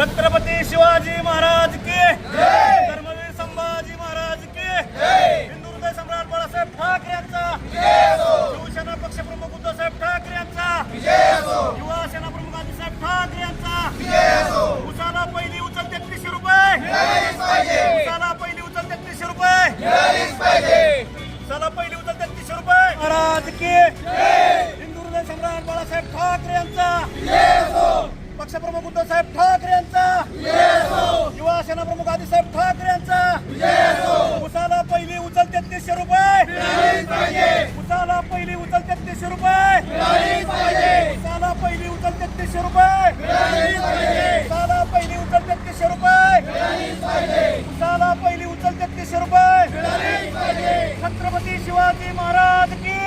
छत्रपती शिवाजी महाराज की धर्मवीर संभाजी महाराज की हिंदू हृदय सम्राट बाळासाहेब ठाकरे यांचा! शिवसेना पक्षप्रमुख उद्धवसाहेब ठाकरे यांचा! युवा सेना प्रमुख आदिसाहेब ठाकरे यांचा! उसाला पहिली उचल तेहतीसशे रुपये! उसाला पहिली उचल तेहतीसशे रुपये! उसाला पहिली उचल तेहतीसशे रुपये! महाराज की हिंदू हृदय सम्राट बाळासाहेब ठाकरे यांचा! पक्षप्रमुख उद्धवसाहेब ठाकरे प्रमुख ठाकरे यांचा. उसाला पहिली उचल तेहतीसशे रुपये. उसाला पहिली उचल तेहतीसशे रुपये. उसाला पहिली उचल तेहतीसशे रुपये. उसाला पहिली उचल तेहतीसशे रुपये. उसाला पहिली उचल तेहतीसशे रुपये. छत्रपती शिवाजी महाराज की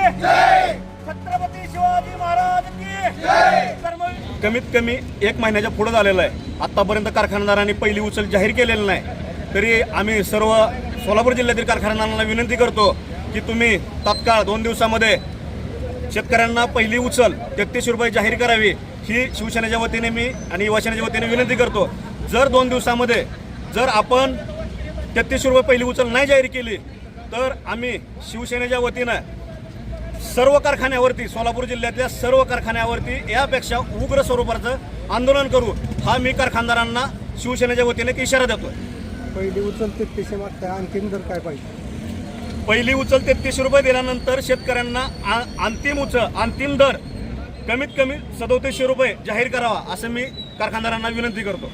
छत्रपती शिवाजी महाराज की कमीत कमी एक महिन्याच्या पुढे झालेलं आहे. आतापर्यंत कारखानदारांनी पहिली उचल जाहीर केलेली नाही. तरी आम्ही सर्व सोलापूर जिल्ह्यातील कारखानांना विनंती करतो की तुम्ही तत्काळ दोन दिवसामध्ये शेतकऱ्यांना पहिली उचल तेहतीस रुपये जाहीर करावी ही शिवसेनेच्या वतीने मी आणि युवासेनेच्या वतीने विनंती करतो. जर दोन दिवसामध्ये जर आपण तेहतीस रुपये पहिली उचल नाही जाहीर केली तर आम्ही शिवसेनेच्या वतीनं सर्व कारखान्यावरती सोलापूर जिल्ह्यातल्या सर्व कारखान्यावरती यापेक्षा उग्र स्वरूपाचं आंदोलन करू हा मी कारखानदारांना शिवसेनेच्या वतीने इशारा देतो पहिली उचल तेहतीसशे मागताय आणखीन दर काय पाहिजे? पहिली उचल तेहतीसशे रुपये दिल्यानंतर शेतकऱ्यांना आ- अंतिम उचल अंतिम दर कमीत कमी सदोतीसशे रुपये जाहीर करावा असं मी कारखानदारांना विनंती करतो.